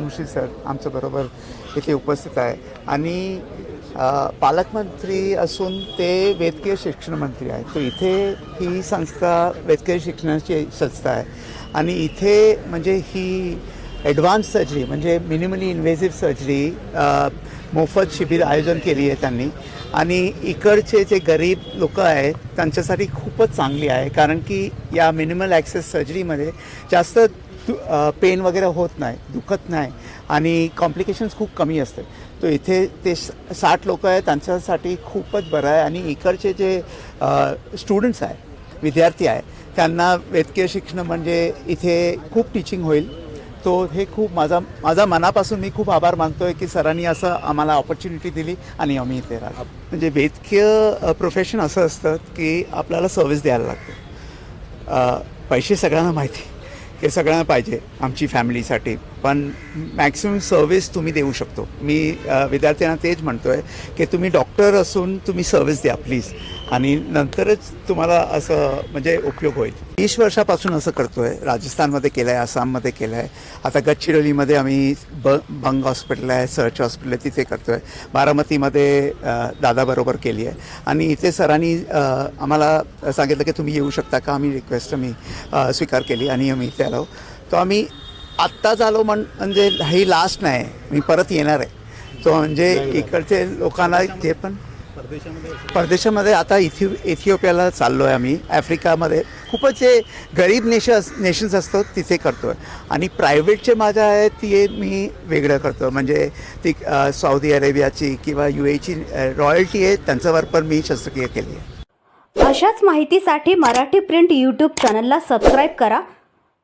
मुशी sir आमच्या बरोबर इथे उपस्थित आहे. आणि पालकमंत्री असून ते वैद्यकीय शिक्षण मंत्री आहेत. तर इथे ही संस्था वैद्यकीय शिक्षणाची संस्था आहे. आणि इथे म्हणजे ही ॲडव्हान्स सर्जरी म्हणजे मिनिमली इन्व्हेसिव्ह सर्जरी मोफत शिबिर आयोजन केली आहे त्यांनी. आणि इकडचे जे गरीब लोक आहेत त्यांच्यासाठी खूपच चांगली आहे. कारण की या मिनिमल ॲक्सेस सर्जरीमध्ये जास्त पेन वगैरे होत नाही दुखत नाही आणि कॉम्प्लिकेशन्स खूप कमी असते. तो इथे ते साठ लोक आहेत त्यांच्यासाठी खूपच बरं आहे आणि इकडचे जे स्टुडंट्स आहेत विद्यार्थी आहे त्यांना वैद्यकीय शिक्षण म्हणजे इथे खूप टीचिंग होईल. तो हे खूप माझा माझा मनापासून मी खूप आभार मानतोय की सरांनी असं आम्हाला ऑपॉर्च्युनिटी दिली आणि आम्ही इथे राहतो. म्हणजे वैद्यकीय प्रोफेशन असं असतं की आपल्याला सर्व्हिस द्यायला लागते. पैसे सगळ्यांना माहिती. हे सगळ्यांना पाहिजे आमची फॅमिलीसाठी पण मॅक्सिमम सर्व्हिस तुम्ही देऊ शकतो. मी विद्यार्थ्यांना तेच म्हणतो आहे की तुम्ही डॉक्टर असून तुम्ही सर्व्हिस द्या प्लीज आणि नंतरच तुम्हाला असं म्हणजे उपयोग होईल. वीस वर्षापासून असं करतो आहे राजस्थानमध्ये केलं आहे आसाममध्ये केलं आहे आता गडचिरोलीमध्ये आम्ही ब बंग हॉस्पिटल आहे सर्च हॉस्पिटल आहे तिथे करतो आहे बारामतीमध्ये दादाबरोबर केली आहे. आणि इथे सरांनी आम्हाला सांगितलं की तुम्ही येऊ शकता का? आम्ही रिक्वेस्ट आम्ही स्वीकार केली आणि आम्ही इथे आलो. तो आम्ही आत्ताच आलो म्हण म्हणजे ही लास्ट नाही मी परत येणार आहे. तो म्हणजे इकडचे लोकांना जे पण परदेशामध्ये आता इथि इथिओपियाला चाललो आहे आम्ही आफ्रिकामध्ये. खूपच जे गरीब नेशन्स नेशन्स असतात तिथे करतो आहे आणि प्रायव्हेटचे माझ्या आहेत ते मी वेगळं करतो म्हणजे ती सौदी अरेबियाची किंवा यू एची रॉयल्टी आहे त्यांच्यावर पण मी शस्त्रक्रिया केली आहे. अशाच माहितीसाठी मराठी प्रिंट यूट्यूब चॅनलला सबस्क्राईब करा.